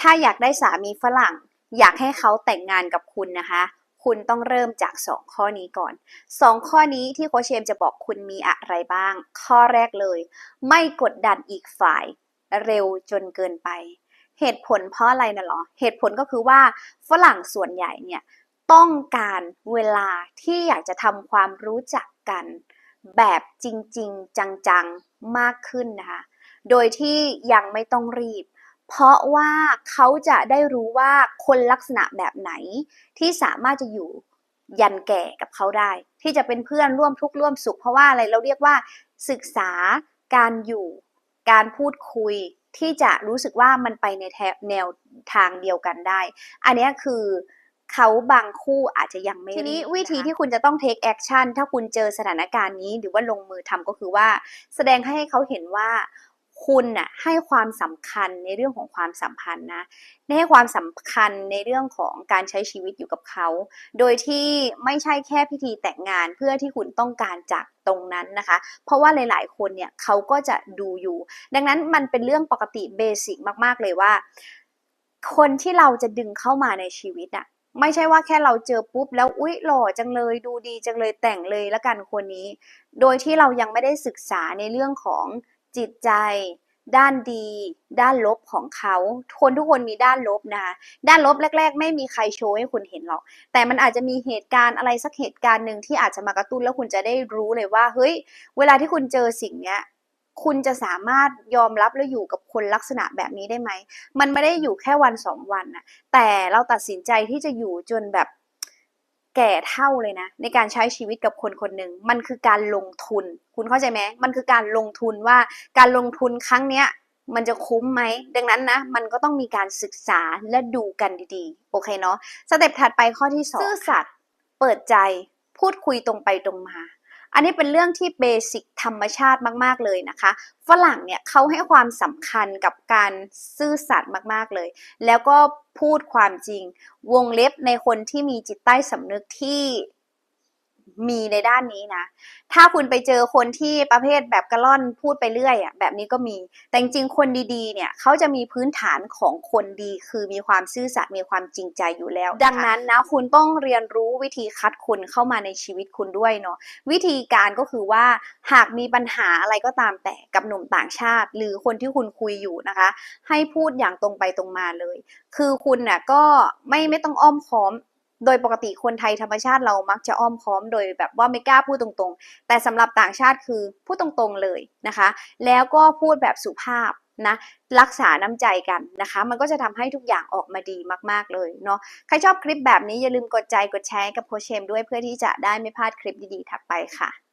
ถ้าอยากได้สามีฝรั่ง อยากให้เขาแต่งงานกับคุณนะคะ คุณต้องเริ่มจาก 2 ข้อนี้ก่อน 2 ข้อนี้ที่โคชเชมจะบอกคุณมีอะไรบ้าง ข้อแรกเลย ไม่กดดันอีกฝ่าย เร็วจนเกินไป เหตุผลเพราะอะไรนะเหรอ เหตุผลก็คือว่าฝรั่งส่วนใหญ่เนี่ยต้องการเวลาที่อยากจะทำความรู้จักกัน แบบจริงๆ จังๆ มากขึ้นนะคะ โดยที่ยังไม่ต้องรีบ เพราะว่าเขาจะได้รู้ว่าคนลักษณะแบบไหนที่สามารถจะอยู่ยันแก่กับเขาได้ ที่จะเป็นเพื่อนร่วมทุกข์ร่วมสุข เพราะว่าอะไรเราเรียกว่า ศึกษาการอยู่ การพูดคุยที่จะรู้สึกว่ามันไปในแถวแนวทางเดียวกันได้ อันเนี้ยคือเขาบางคู่อาจจะยังไม่ ทีนี้วิธีที่คุณจะต้อง take action ถ้าคุณเจอสถานการณ์นี้หรือว่าลงมือทำก็คือว่า แสดงให้เขาเห็นว่า คุณน่ะให้ความสำคัญในเรื่องของความสัมพันธ์นะให้ความสำคัญในเรื่องของการใช้ชีวิตอยู่กับเขา โดยที่ไม่ใช่แค่พิธีแต่งงานเพื่อที่คุณต้องการจากตรงนั้นนะคะ เพราะว่าหลาย ๆ คนเนี่ยเขาก็จะดูอยู่ ดังนั้นมันเป็นเรื่องปกติเบสิกมากๆเลยว่า คนที่เราจะดึงเข้ามาในชีวิตอะไม่ใช่ว่าแค่เราเจอปุ๊บแล้วอุ๊ยหล่อจังเลยดูดีจังเลยแต่งเลยละกันคนนี้ โดยที่เรายังไม่ได้ศึกษาในเรื่องของ จิตใจ ด้านดี ด้านลบของเขาคนทุกคนมีด้านลบนะคะด้านลบแรก ๆ ไม่มีใครโชว์ให้คุณเห็นหรอก แต่มันอาจจะมีเหตุการณ์อะไรสักเหตุการณ์หนึ่งที่อาจจะมากระตุ้นแล้วคุณจะได้รู้เลยว่าเฮ้ย เวลาที่คุณเจอสิ่งเนี้ยคุณจะสามารถยอมรับและอยู่กับคนลักษณะแบบนี้ได้ไหม มันไม่ได้อยู่แค่วันสองวันนะแต่เราตัดสินใจที่จะอยู่จนแบบ แก่เท่าเลยนะ ในการใช้ชีวิตกับคนคนหนึ่งมันคือการลงทุน คุณเข้าใจไหมมันคือการลงทุนว่าการลงทุนครั้งเนี้ยมันจะคุ้มไหม ดังนั้นนะ มันก็ต้องมีการศึกษาและดูกันดีๆ โอเคเนาะสเต็ปถัดไปข้อที่สองซื่อสัตย์เปิดใจ พูดคุยตรงไปตรงมา อันนี้เป็นเรื่องที่เบสิกธรรมชาติมากๆเลยนะคะ ฝรั่งเนี่ยเขาให้ความสำคัญกับการซื่อสัตย์มากๆเลย แล้วก็พูดความจริง วงเล็บในคนที่มีจิตใต้สำนึกที่ มีในด้านนี้นะ ถ้าคุณไปเจอคนที่ประเภทแบบกระล่อนพูดไปเรื่อยอะแบบนี้ก็มี แต่จริงๆคนดีๆ เนี่ยเขาจะมีพื้นฐานของคนดี คือมีความซื่อสัตย์มีความจริงใจอยู่แล้ว ดังนั้นนะคุณต้องเรียนรู้วิธีคัดคนเข้ามาในชีวิตคุณด้วยเนาะวิธีการก็คือว่าหากมีปัญหาอะไรก็ตามแต่กับหนุ่มต่างชาติ หรือคนที่คุณคุยอยู่นะคะ ให้พูดอย่างตรงไปตรงมาเลย คือคุณน่ะก็ไม่ไม่ต้องอ้อมค้อม โดยปกติคนไทยธรรมชาติเรามักจะอ้อมค้อมโดยแบบว่าไม่กล้าพูดตรงๆ แต่สำหรับต่างชาติคือพูดตรงๆเลยนะคะ แล้วก็พูดแบบสุภาพนะรักษาน้ำใจกันนะคะ มันก็จะทำให้ทุกอย่างออกมาดีมากๆเลยเนาะใครชอบคลิปแบบนี้อย่าลืมกดใจกดแชร์กับโคชเชมด้วยเพื่อที่จะได้ไม่พลาดคลิปดีๆถัดไปค่ะ